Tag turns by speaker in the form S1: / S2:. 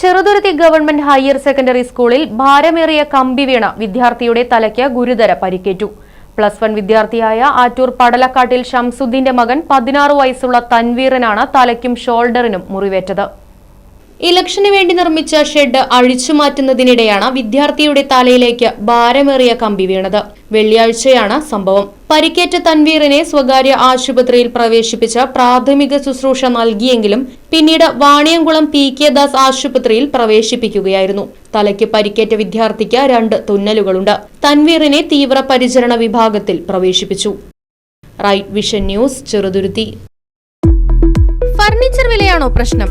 S1: Cheruthuruthy government higher secondary സ്കൂളിൽ ഭാരമേറിയ കമ്പി വീണ വിദ്യാർത്ഥിയുടെ തലയ്ക്ക് ഗുരുതര പരിക്കേറ്റു. പ്ലസ് വൺ വിദ്യാർത്ഥിയായ ആറ്റൂർ പടലക്കാട്ടിൽ ഷംസുദ്ദീന്റെ മകൻ പതിനാറ് വയസ്സുള്ള തൻവീറിനാണ് തലയ്ക്കും ഷോൾഡറിനും മുറിവേറ്റത്. ഇലക്ഷന് വേണ്ടി നിർമ്മിച്ച ഷെഡ് അഴിച്ചുമാറ്റുന്നതിനിടെയാണ് വിദ്യാർത്ഥിയുടെ തലയിലേക്ക് ഭാരമേറിയ കമ്പി വീണത്. വെള്ളിയാഴ്ചയാണ് സംഭവം. പരിക്കേറ്റ തൻവീറിനെ സ്വകാര്യ ആശുപത്രിയിൽ പ്രവേശിപ്പിച്ച പ്രാഥമിക ശുശ്രൂഷ നൽകിയെങ്കിലും പിന്നീട് വാണിയംകുളം പി കെ ദാസ് ആശുപത്രിയിൽ പ്രവേശിപ്പിക്കുകയായിരുന്നു. തലയ്ക്ക് പരിക്കേറ്റ വിദ്യാർത്ഥിക്ക് രണ്ട് തുന്നലുകളുണ്ട്. തൻവീറിനെ തീവ്രപരിചരണ വിഭാഗത്തിൽ പ്രവേശിപ്പിച്ചു. Right Vision News Cheruthuruthy. Furniture വിലയാണോ പ്രശ്നം?